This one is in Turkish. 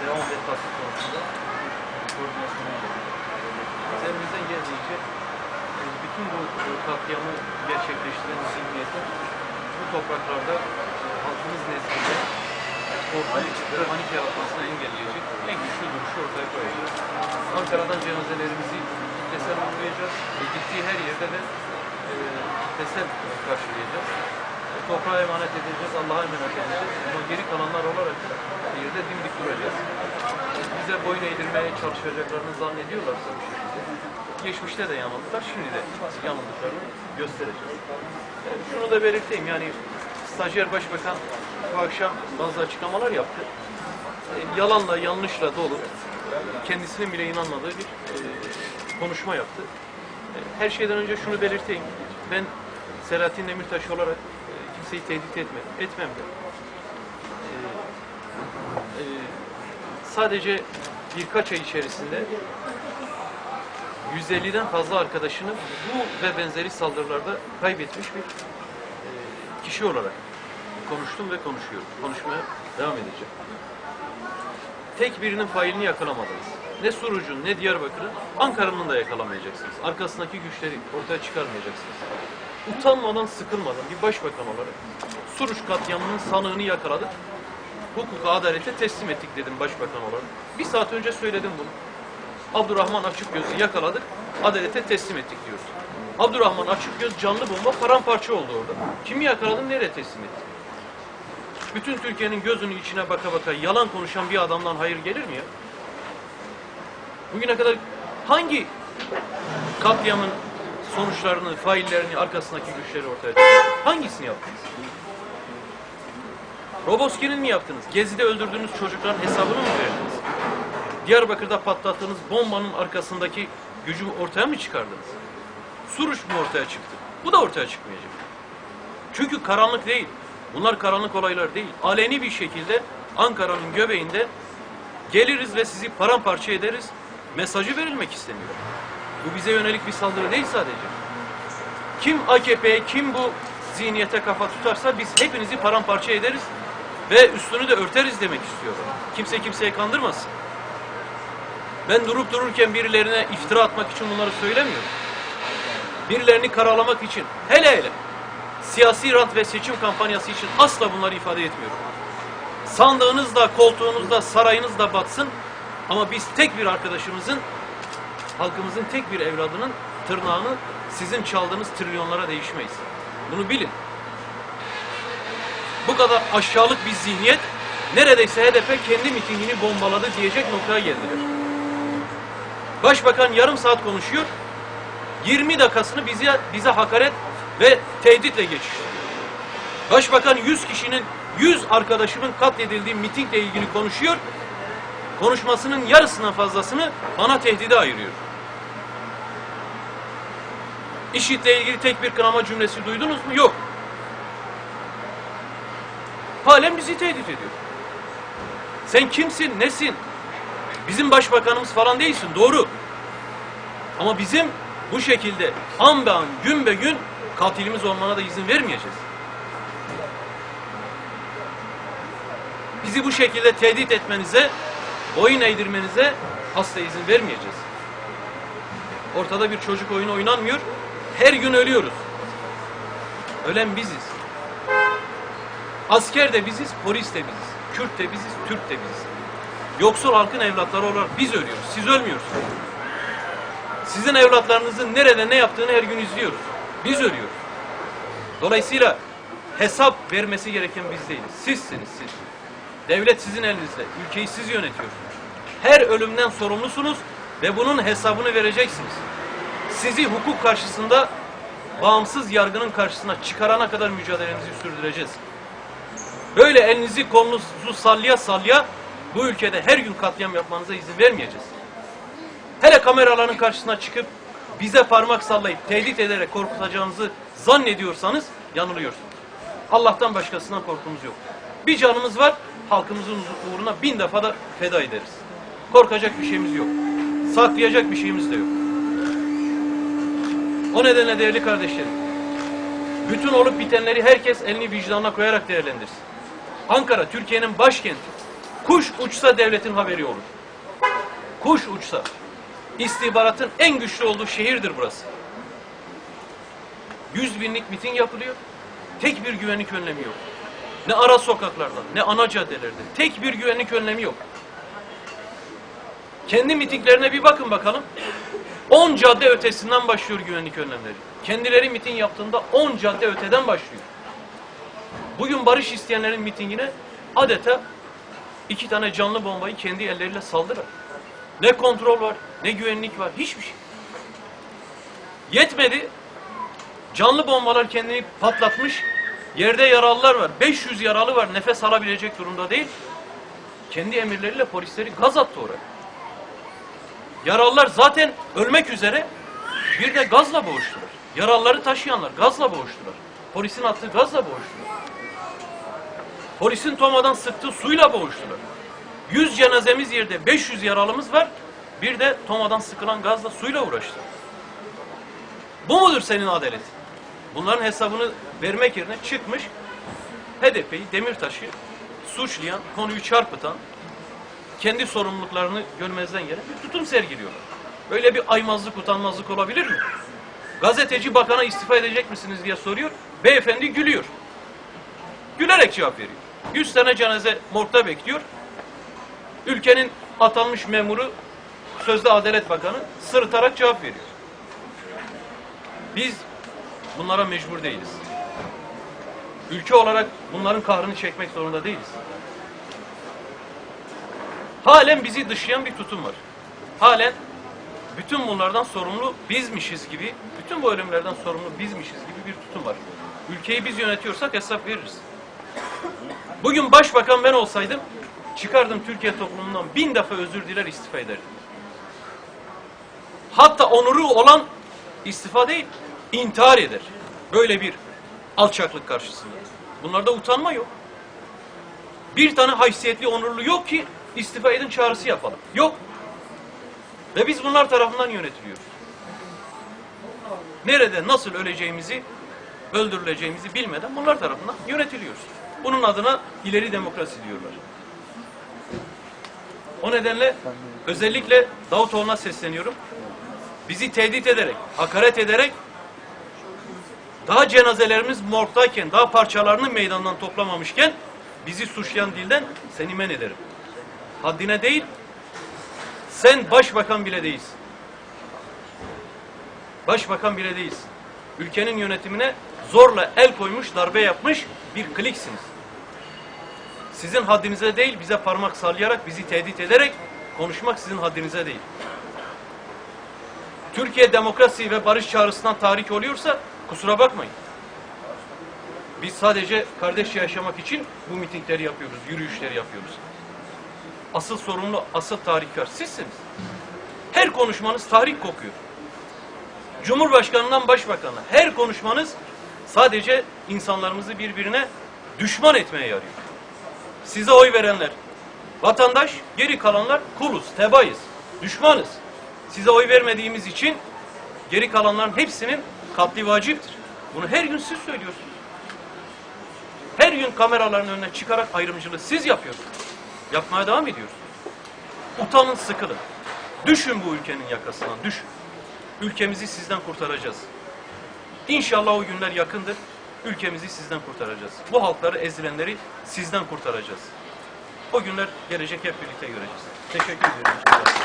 devam ve tasdik konusunda koordinasyonu yapıyoruz. Biz geldiğince e, bütün bu e, katliamı gerçekleştiren zihniyeti bu topraklarda e, halkımız nezdinde korku ve panik yaratmasını engelleyecek en güçlü duruşu ortaya koyacağız. Ankara'dan cenazelerimizi kitlesel uğurlayacağız ve gittiği her yerde de e, kitlesel karşılayacağız. E, toprağa emanet edeceğiz, Allah'a emanet edeceğiz. Ama geri kalanlar olarak da yerde dimdik duracağız. Bize boyun eğdirmeye çalışacaklarını zannediyorlarsa bu şekilde. Geçmişte de yanıldılar, şimdi de yanıldıklarını göstereceğiz. Şunu da belirteyim yani stajyer başbakan bu akşam bazı açıklamalar yaptı. E, yalanla, yanlışla dolu, kendisinin bile inanmadığı bir e, konuşma yaptı. E, her şeyden önce şunu belirteyim. Ben Selahattin Demirtaş olarak kimseyi tehdit etmedim. Etmem de. Sadece birkaç ay içerisinde 150'den fazla arkadaşını bu ve benzeri saldırılarda kaybetmiş bir e, kişi olarak konuştum ve konuşuyorum. Konuşmaya devam edeceğim. Tek birinin failini yakalamadınız. Ne Suruc'un ne Diyarbakır'ın, Ankara'nın da yakalamayacaksınız. Arkasındaki güçleri ortaya çıkarmayacaksınız. Utanmadan, sıkılmadan bir başbakan olarak Suruç katliamının sanığını yakaladık. Hukuka, adalete teslim ettik dedim başbakan olarak. Bir saat önce söyledim bunu. Abdurrahman Açıkgöz'ü yakaladık, adalete teslim ettik diyoruz. Abdurrahman Açıkgöz canlı bomba paramparça oldu orada. Kimi yakaladım, nereye teslim ettik? Bütün Türkiye'nin gözünün içine baka baka yalan konuşan bir adamdan hayır gelir mi ya? Bugüne kadar hangi katliamın sonuçlarını, faillerini, arkasındaki güçleri ortaya çıkardınız? Hangisini yaptınız? Roboski'nin mi yaptınız? Gezi'de öldürdüğünüz çocukların hesabını mı verdiniz? Diyarbakır'da patlattığınız bombanın arkasındaki gücü ortaya mı çıkardınız? Suruç mu ortaya çıktı? Bu da ortaya çıkmayacak. Çünkü karanlık değil. Bunlar karanlık olaylar değil. Aleni bir şekilde Ankara'nın göbeğinde geliriz ve sizi paramparça ederiz mesajı verilmek isteniyor. Bu bize yönelik bir saldırı değil sadece. Kim AKP'ye, kim bu zihniyete kafa tutarsa biz hepinizi paramparça ederiz ve üstünü de örteriz demek istiyorum. Kimse kimseye kandırmasın. Ben durup dururken birilerine iftira atmak için bunları söylemiyorum. Birilerini karalamak için, hele hele siyasi rant ve seçim kampanyası için asla bunları ifade etmiyorum. Sandığınızda, koltuğunuzda, sarayınızda batsın ama biz tek bir arkadaşımızın, halkımızın tek bir evladının tırnağını sizin çaldığınız trilyonlara değişmeyiz. Bunu bilin. Bu kadar aşağılık bir zihniyet neredeyse HDP kendi mitingini bombaladı diyecek noktaya geldiler. Başbakan yarım saat konuşuyor. 20 dakikasını bize, bize hakaret ve tehditle geçiştiriyor. Başbakan 100 kişinin 100 arkadaşımın katledildiği mitingle ilgili konuşuyor. Konuşmasının yarısından fazlasını bana tehdide ayırıyor. IŞİD'le ilgili tek bir kınama cümlesi duydunuz mu? Yok. Halen bizi tehdit ediyor. Sen kimsin, nesin? Bizim başbakanımız falan değilsin, doğru. Ama bizim bu şekilde an be an, gün be gün katilimiz olmana da izin vermeyeceğiz. Bizi bu şekilde tehdit etmenize, boyun eğdirmenize asla izin vermeyeceğiz. Ortada bir çocuk oyunu oynanmıyor. Her gün ölüyoruz. Ölen biziz. Asker de biziz, polis de biziz. Kürt de biziz, Türk de biziz. Yoksul halkın evlatları olarak biz ölüyoruz. Siz ölmüyorsunuz. Sizin evlatlarınızın nerede ne yaptığını her gün izliyoruz. Biz ölüyoruz. Dolayısıyla hesap vermesi gereken biz değiliz. Sizsiniz siz. Devlet sizin elinizde. Ülkeyi siz yönetiyorsunuz. Her ölümden sorumlusunuz ve bunun hesabını vereceksiniz. Sizi hukuk karşısında bağımsız yargının karşısına çıkarana kadar mücadelemizi sürdüreceğiz. Böyle elinizi kolunuzu sallaya sallaya bu ülkede her gün katliam yapmanıza izin vermeyeceğiz. Hele kameraların karşısına çıkıp bize parmak sallayıp tehdit ederek korkutacağınızı zannediyorsanız yanılıyorsunuz. Allah'tan başkasından korkumuz yok. Bir canımız var, halkımızın uğruna bin defa da feda ederiz. Korkacak bir şeyimiz yok. Saklayacak bir şeyimiz de yok. O nedenle değerli kardeşlerim, bütün olup bitenleri herkes elini vicdanına koyarak değerlendirsin. Ankara, Türkiye'nin başkenti. Kuş uçsa devletin haberi olur. Kuş uçsa. İstihbaratın en güçlü olduğu şehirdir burası. Yüz binlik miting yapılıyor. Tek bir güvenlik önlemi yok. Ne ara sokaklarda, ne ana caddelerde. Tek bir güvenlik önlemi yok. Kendi mitinglerine bir bakın bakalım. 10 cadde ötesinden başlıyor güvenlik önlemleri. Kendileri miting yaptığında 10 cadde öteden başlıyor. Bugün barış isteyenlerin mitingine adeta iki tane canlı bombayı kendi elleriyle saldırar. Ne kontrol var, ne güvenlik var, hiçbir şey. Yetmedi. Canlı bombalar kendini patlatmış. Yerde yaralılar var. 500 yaralı var. Nefes alabilecek durumda değil. Kendi emirleriyle polisleri gaz attı oraya. Yaralılar zaten ölmek üzere bir de gazla boğuştular. Yaralıları taşıyanlar gazla boğuştular. Polisin attığı gazla boğuştular. Polisin tomadan sıktığı suyla boğuştular. 100 cenazemiz yerde 500 yaralımız var. Bir de tomadan sıkılan gazla suyla uğraştı. Bu mudur senin adalet? Bunların hesabını vermek yerine çıkmış HDP'yi, Demirtaş'ı suçlayan, konuyu çarpıtan, kendi sorumluluklarını görmezden gelen bir tutum sergiliyorlar. Böyle bir aymazlık, utanmazlık olabilir mi? Gazeteci bakana istifa edecek misiniz diye soruyor. Beyefendi gülüyor. Gülerek cevap veriyor. 100 tane cenaze morgda bekliyor. Ülkenin atanmış memuru sözde Adalet Bakanı sırıtarak cevap veriyor. Biz bunlara mecbur değiliz. Ülke olarak bunların kahrını çekmek zorunda değiliz. Halen bizi dışlayan bir tutum var. Halen bütün bunlardan sorumlu bizmişiz gibi, bütün bu ölümlerden sorumlu bizmişiz gibi bir tutum var. Ülkeyi biz yönetiyorsak hesap veririz. Bugün başbakan ben olsaydım, çıkardım Türkiye toplumundan bin defa özür diler istifa ederdim. Hatta onuru olan istifa değil, intihar eder. Böyle bir alçaklık karşısında. Bunlarda utanma yok. Bir tane haysiyetli, onurlu yok ki istifa edin çağrısı yapalım. Yok. Ve biz bunlar tarafından yönetiliyoruz. Nerede, nasıl öleceğimizi, öldürüleceğimizi bilmeden bunlar tarafından yönetiliyoruz. Bunun adına ileri demokrasi diyorlar. O nedenle özellikle Davutoğlu'na sesleniyorum. Bizi tehdit ederek, hakaret ederek daha cenazelerimiz morgdayken, daha parçalarını meydandan toplamamışken bizi suçlayan dilden seni men ederim. Haddine değil, sen başbakan bile değilsin. Başbakan bile değilsin. Ülkenin yönetimine zorla el koymuş, darbe yapmış bir kliksiniz. Sizin haddinize değil, bize parmak sallayarak, bizi tehdit ederek konuşmak sizin haddinize değil. Türkiye demokrasi ve barış çağrısından tahrik oluyorsa kusura bakmayın. Biz sadece kardeşçe yaşamak için bu mitingleri yapıyoruz, yürüyüşleri yapıyoruz. Asıl sorumlu, asıl tahrikkar sizsiniz. Her konuşmanız tahrik kokuyor. Cumhurbaşkanından başbakana her konuşmanız sadece insanlarımızı birbirine düşman etmeye yarıyor. Size oy verenler vatandaş, geri kalanlar kuluz, tebayız, düşmanız. Size oy vermediğimiz için geri kalanların hepsinin katli vaciptir. Bunu her gün siz söylüyorsunuz. Her gün kameraların önüne çıkarak ayrımcılığı siz yapıyorsunuz. Yapmaya devam ediyorsunuz. Utanın, sıkılın. Düşün bu ülkenin yakasından, düşün. Ülkemizi sizden kurtaracağız. İnşallah o günler yakındır. Ülkemizi sizden kurtaracağız. Bu halkları, ezilenleri sizden kurtaracağız. O günler gelecek hep birlikte göreceğiz. Teşekkür ediyorum.